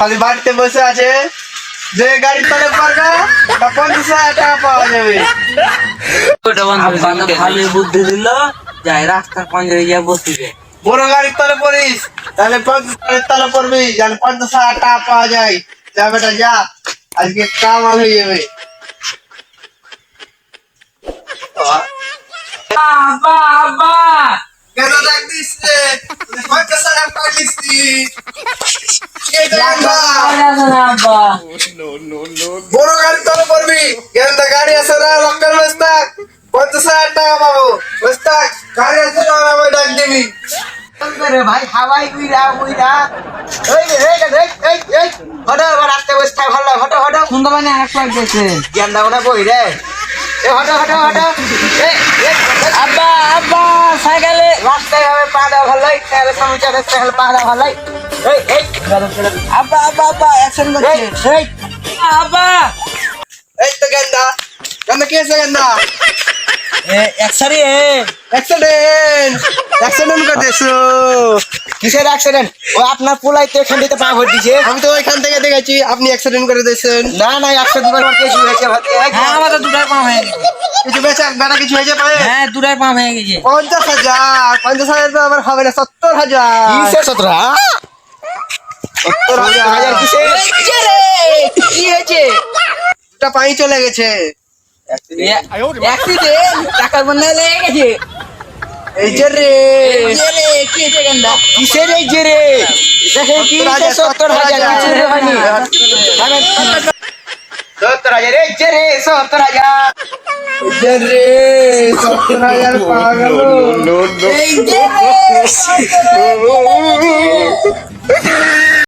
খালি বাড়িতে বসে আছে। যে গাড়ি তলে পারবে তা পঞ্চাশ হাজার টাকা পাওয়া যাবে। ভালোই বুদ্ধি দিল যাই রাস্তার পাঞ্জরে গিয়ে বসিবে। বড় গাড়ির তলে পড়িস তাহলে পঞ্চাশ হাজার তলে পড়বি জান পঞ্চাশ হাজার টাকা পাওয়া যায়। যা বেটা যা আজকে কামাল হয়ে যাবে। আব্বা কেন ডাক দিস রে? পঞ্চাশ হাজার টাকা? আব্বা বড় গাড়ি তলে পড়বি। গেন্দা গাড়ি আছে না লক্কার বস্তাক পঞ্চাশ হাজার টাকা পাবো। বস্তাক গাড়ি আছে না আমাকে ডাক দিবি। রে ভাই হাওয়াই উইরা উইরা এই এই এই এই এই। হটো এবার রাস্তায় বসে থাক ভালো হটো হটো শুনতে পানি এক লাখ গেছে। জ্ঞান দাও না বই রে। এ হটো হটো হটো এই এই আব্বা আব্বা সাইকেলে। রাস্তায় হবে পা দেওয়া ভালো তাহলে সমস্যা রাস্তায় হলে পা দেওয়া ভালো এই এই। আব্বা আব্বা আব্বা অ্যাকশন এই এই। আব্বা। এই তো গেন্দা। গেন্দা কি আছে অ্যাক্সিডেন্ট অ্যাক্সিডেন্ট কিসের অ্যাক্সিডেন্ট ও আপনার পোলাই তো এখান থেকে পা ভর দিছে। আমি তো ওইখান থেকে দেখেছি আপনি অ্যাক্সিডেন্ট করে দিয়েছেন। না না দুবার কিছু হয়েছে হ্যাঁ আমার তো দুটার পাম হয়ে গেছে। কিছু বেচা বেটা কিছু হয়েছে পায়ে হ্যাঁ দুটার পাম হয়ে গেছে। পঞ্চাশ হাজার পঞ্চাশ হাজার তো আবার হবে না সত্তর হাজার। কিসের সত্তর হাজার হাজার কিসের কি হয়েছে? দুটা পানি চলে গেছে। অ্যাক্সিডেন্ট টাকার বন্যা লেগে গেছে। এই যে রে। কি হয়েছে গেন্দা? কিসের এই যে রে? দেখে কি সত্তর হাজার কিছু হয়নি। সত্তর হাজার এই যে রে সত্তর হাজার। এই